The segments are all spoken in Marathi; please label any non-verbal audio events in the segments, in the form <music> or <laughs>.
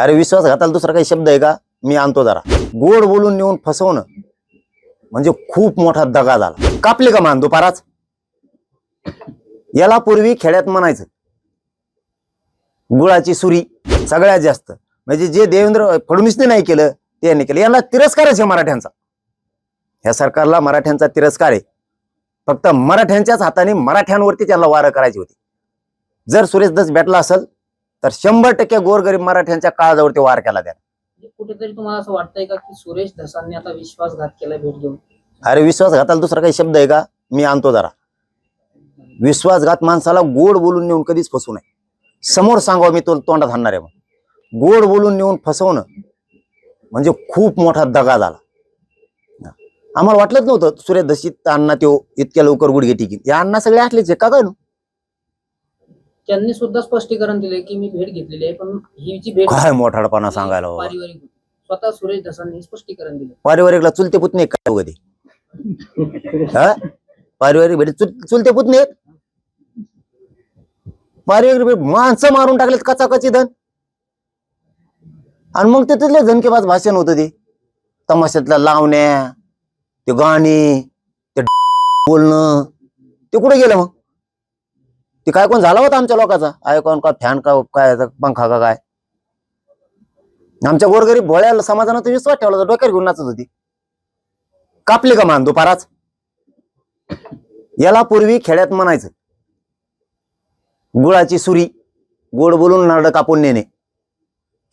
अरे विश्वास घाताला दुसरा काही शब्द आहे का? मी आणतो जरा. गोड बोलून नेऊन फसवणं म्हणजे खूप मोठा दगा झाला. कापले का मान दुपाराच? याला पूर्वी खेड्यात म्हणायचं गुळाची सुरी सगळ्यात जास्त. म्हणजे जे देवेंद्र फडणवीसने नाही केलं ते यांनी केलं. यांना तिरस्कारच आहे मराठ्यांचा. ह्या सरकारला मराठ्यांचा तिरस्कार आहे. फक्त मराठ्यांच्याच हाताने मराठ्यांवरती त्यांना वारं करायची होती. जर सुरेश दस भेटला असेल तर शंभर टक्के गोरगरीब मराठ्यांच्या काळजावरती वार केला त्याने. म्हणजे कुठेतरी तुम्हाला असं वाटतंय का की सुरेश धसांनी आता विश्वासघात केलाय भेट घेऊन? अरे विश्वास घाताला दुसरा काही शब्द आहे का? मी आणतो जरा. विश्वासघात माणसाला गोड बोलून नेऊन कधीच फसवू नये. समोर सांगावं मी तो तोंडात हाणणार आहे मग गोड बोलून नेऊन फसवणं म्हणजे खूप मोठा दगा झाला. आम्हाला वाटलंच नव्हतं सुरेश दशीत अण्णा त्यो इतक्या लवकर गुडघे टिकीन. या अण्णा सगळे असलेच आहे का काय? नु? त्यांनी सुद्धा स्पष्टीकरण दिले की मी भेट घेतलेली आहे पण ही जी भेट काय मोठाडपणा सांगायला. पारिवारिक होती. स्वतः सुरेश धसांनी स्पष्टीकरण दिलं पारिवारिकला चुलते पुतणे आहेत काय कधी हा? पारिवारिक भेट चुल चुलते पुतणे आहेत? पारिवारिक भेट माणसं मारून टाकलेत कचाकची धन. आणि मग ते तिथले झनकेबाज भाषण होतं ते. तमाशातल्या लावण्या ते गाणी ते बोलणं. ते कुठे गेलं मग? ते काय कोण झाला होता आमच्या लोकांचा? ऐकून का फॅन का काय पंखा का काय? आमच्या गोरगरीब भोळ्या समाजानं तर विश्वास ठेवला होता, डोक्यावर घेऊन नाचत होती. कापली का मान दुपाराच? याला पूर्वी खेड्यात म्हणायचं गुळाची सुरी गोड बोलून नारळ कापून नेणे.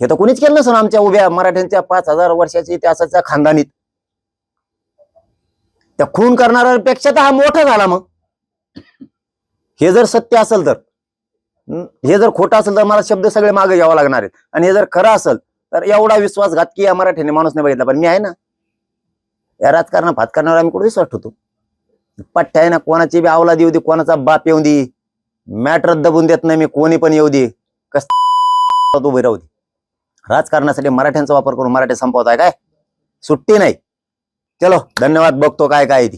हे तर कोणीच केलं नसून आमच्या उभ्या मराठ्यांच्या पाच हजार वर्षाच्या इतिहासाच्या खानदानीत. त्या खून करणाऱ्यापेक्षा तर हा मोठा झाला मग. हे जर सत्य असेल तर हे? जर खोटं असेल तर मला शब्द सगळे मागे घ्यावं लागणार आहेत. आणि हे जर खरं असेल तर एवढा विश्वासघात की या मराठीने माणूस नाही बघितला. पण मी आहे ना या राजकारण भात आम्ही कुठे विश्वास ठेवतो? पठ्ठ्या आहे ना कोणाची बी आवला देऊ दे कोणाचा बाप येऊ दे. मॅटर दबून देत नाही मी कोणी पण येऊ दे. कस <laughs> उभे राहू दे. राजकारणासाठी मराठ्यांचा वापर करून मराठी संपवताय काय? सुट्टी नाही. चलो धन्यवाद बघतो काय काय आहे ती.